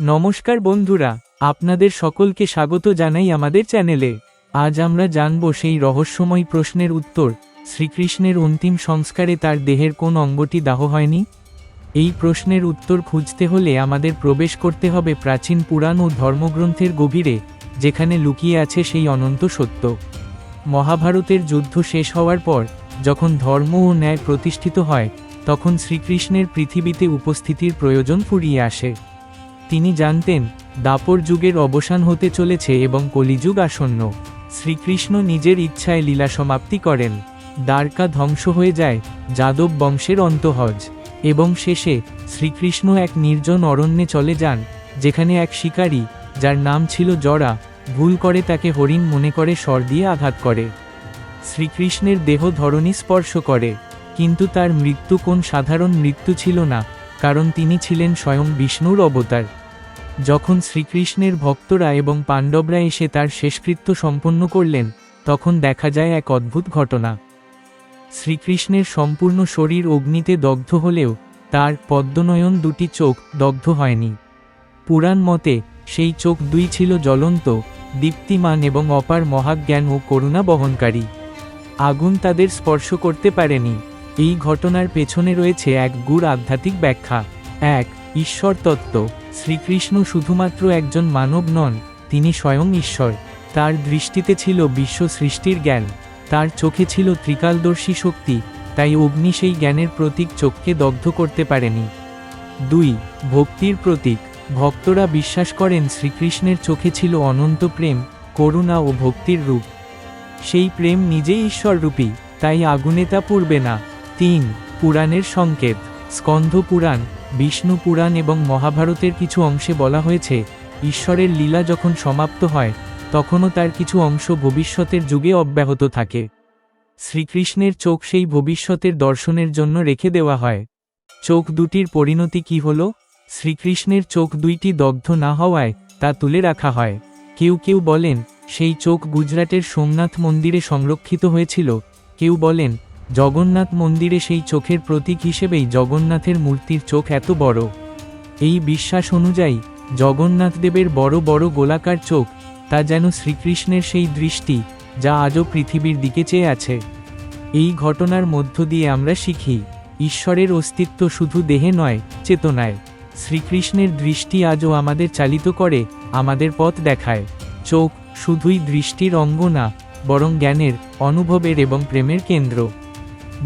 নমস্কার বন্ধুরা, আপনাদের সকলকে স্বাগত জানাই আমাদের চ্যানেলে। আজ আমরা জানব সেই রহস্যময় প্রশ্নের উত্তর, শ্রীকৃষ্ণের অন্তিম সংস্কারে তার দেহের কোন অঙ্গটি দাহ হয়নি? এই প্রশ্নের উত্তর খুঁজতে হলে আমাদের প্রবেশ করতে হবে প্রাচীন পুরাণ ও ধর্মগ্রন্থের গভীরে, যেখানে লুকিয়ে আছে সেই অনন্ত সত্য। মহাভারতের যুদ্ধ শেষ হওয়ার পর, যখন ধর্ম ও ন্যায় প্রতিষ্ঠিত হয়, তখন শ্রীকৃষ্ণের পৃথিবীতে উপস্থিতির প্রয়োজন ফুরিয়ে আসে। তিনি জানতেন, দাপর যুগের অবসান হতে চলেছে এবং কলিযুগ আসন্ন। শ্রীকৃষ্ণ নিজের ইচ্ছায় লীলা সমাপ্তি করেন। দ্বারকা ধ্বংস হয়ে যায়, যাদব বংশের অন্তহজ। এবং শেষে শ্রীকৃষ্ণ এক নির্জন অরণ্যে চলে যান, যেখানে এক শিকারী, যার নাম ছিল জরা, ভুল করে তাকে হরিণ মনে করে স্বর দিয়ে আঘাত করে। শ্রীকৃষ্ণের দেহ ধরণী স্পর্শ করে, কিন্তু তার মৃত্যু কোন সাধারণ মৃত্যু ছিল না কারণ তিনি ছিলেন স্বয়ং বিষ্ণুর অবতার। যখন শ্রীকৃষ্ণের ভক্তরা এবং পাণ্ডবরা এসে তার শেষকৃত্য সম্পন্ন করলেন, তখন দেখা যায় এক অদ্ভুত ঘটনা। শ্রীকৃষ্ণের সম্পূর্ণ শরীর অগ্নিতে দগ্ধ হলেও, তার পদ্মনয়ন দুটি চোখ দগ্ধ হয়নি। পুরাণ মতে, সেই চোখ দুই ছিল জ্বলন্ত, দীপ্তিমান এবং অপার মহাজ্ঞান ও করুণা বহনকারী। আগুন তাদের স্পর্শ করতে পারেনি। এই ঘটনার পেছনে রয়েছে এক গুড় আধ্যাত্মিক ব্যাখ্যা। এক, ঈশ্বর তত্ত্ব। শ্রীকৃষ্ণ শুধুমাত্র একজন মানব নন, তিনি স্বয়ং ঈশ্বর। তার দৃষ্টিতে ছিল বিশ্ব সৃষ্টির জ্ঞান। তার চোখে ছিল ত্রিকালদর্শী শক্তি, তাই অগ্নি সেই জ্ঞানের প্রতীক চোখকে দগ্ধ করতে পারেনি। দুই, ভক্তির প্রতীক। ভক্তরা বিশ্বাস করেন শ্রীকৃষ্ণের চোখে ছিল অনন্ত প্রেম, করুণা ও ভক্তির রূপ। সেই প্রেম নিজেই ঈশ্বররূপী, তাই আগুনে তা পুড়বে না। তিন, পুরাণের সংকেত। স্কন্ধ পুরাণ, বিষ্ণু পুরাণ এবং মহাভারতের কিছু অংশে বলা হয়েছে, ঈশ্বরের লীলা যখন সমাপ্ত হয়, তখনও তার কিছু অংশ ভবিষ্যতের যুগে অব্যাহত থাকে। শ্রীকৃষ্ণের চোখ সেই ভবিষ্যতের দর্শনের জন্য রেখে দেওয়া হয়। চোখ দুটির পরিণতি কি হল? শ্রীকৃষ্ণের চোখ দুইটি দগ্ধ না হওয়ায় তা তুলে রাখা হয়। কেউ কেউ বলেন, সেই চোখ গুজরাটের সোমনাথ মন্দিরে সংরক্ষিত হয়েছিল। কেউ বলেন জগন্নাথ মন্দিরে সেই চোখের প্রতীক হিসেবেই জগন্নাথের মূর্তির চোখ এত বড়। এই বিশ্বাস অনুযায়ী জগন্নাথ দেবের বড় বড় গোলাকার চোখ, তা যেন শ্রীকৃষ্ণের সেই দৃষ্টি, যা আজও পৃথিবীর দিকে চেয়ে আছে। এই ঘটনার মধ্য দিয়ে আমরা শিখি, ঈশ্বরের অস্তিত্ব শুধু দেহে নয়, চেতনায়। শ্রীকৃষ্ণের দৃষ্টি আজও আমাদের চালিত করে, আমাদের পথ দেখায়। চোখ শুধুই দৃষ্টির অঙ্গ না, বরং জ্ঞানের, অনুভবের এবং প্রেমের কেন্দ্র।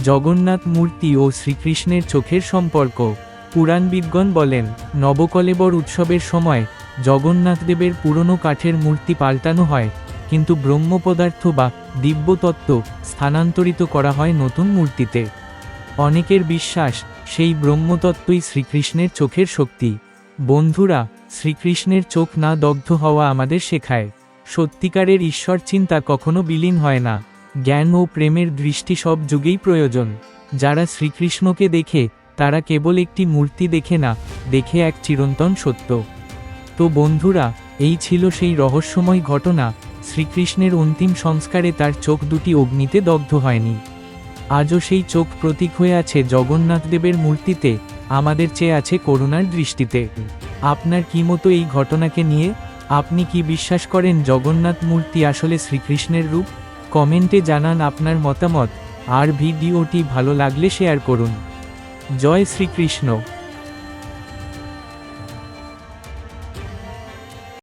জগন্নাথ মূর্তি ও শ্রীকৃষ্ণের চোখের সম্পর্ক। পুরাণবিদগণ বলেন, নবকলেবর উৎসবের সময় জগন্নাথদেবের পুরনো কাঠের মূর্তি পাল্টানো হয়, কিন্তু ব্রহ্ম পদার্থ বা দিব্যতত্ত্ব স্থানান্তরিত করা হয় নতুন মূর্তিতে। অনেকের বিশ্বাস, সেই ব্রহ্মতত্ত্বই শ্রীকৃষ্ণের চোখের শক্তি। বন্ধুরা, শ্রীকৃষ্ণের চোখ না দগ্ধ হওয়া আমাদের শেখায়। সত্যিকারের ঈশ্বর চিন্তা কখনো বিলীন হয় না। জ্ঞান ও প্রেমের দৃষ্টি সব যুগেই প্রয়োজন। যারা শ্রীকৃষ্ণকে দেখে, তারা কেবল একটি মূর্তি দেখে না, দেখে এক চিরন্তন সত্য। তো বন্ধুরা, এই ছিল সেই রহস্যময় ঘটনা। শ্রীকৃষ্ণের অন্তিম সংস্কারে তার চোখ দুটি অগ্নিতে দগ্ধ হয়নি। আজও সেই চোখ প্রতীক হয়ে আছে জগন্নাথদেবের মূর্তিতে, আমাদের চেয়ে আছে করুণার দৃষ্টিতে। আপনার কি মতো এই ঘটনাকে নিয়ে? আপনি কি বিশ্বাস করেন জগন্নাথ মূর্তি আসলে শ্রীকৃষ্ণের রূপ? কমেন্টে জানান আপনার মতামত আর ভিডিওটি ভালো লাগলে শেয়ার করুন। জয় শ্রীকৃষ্ণ।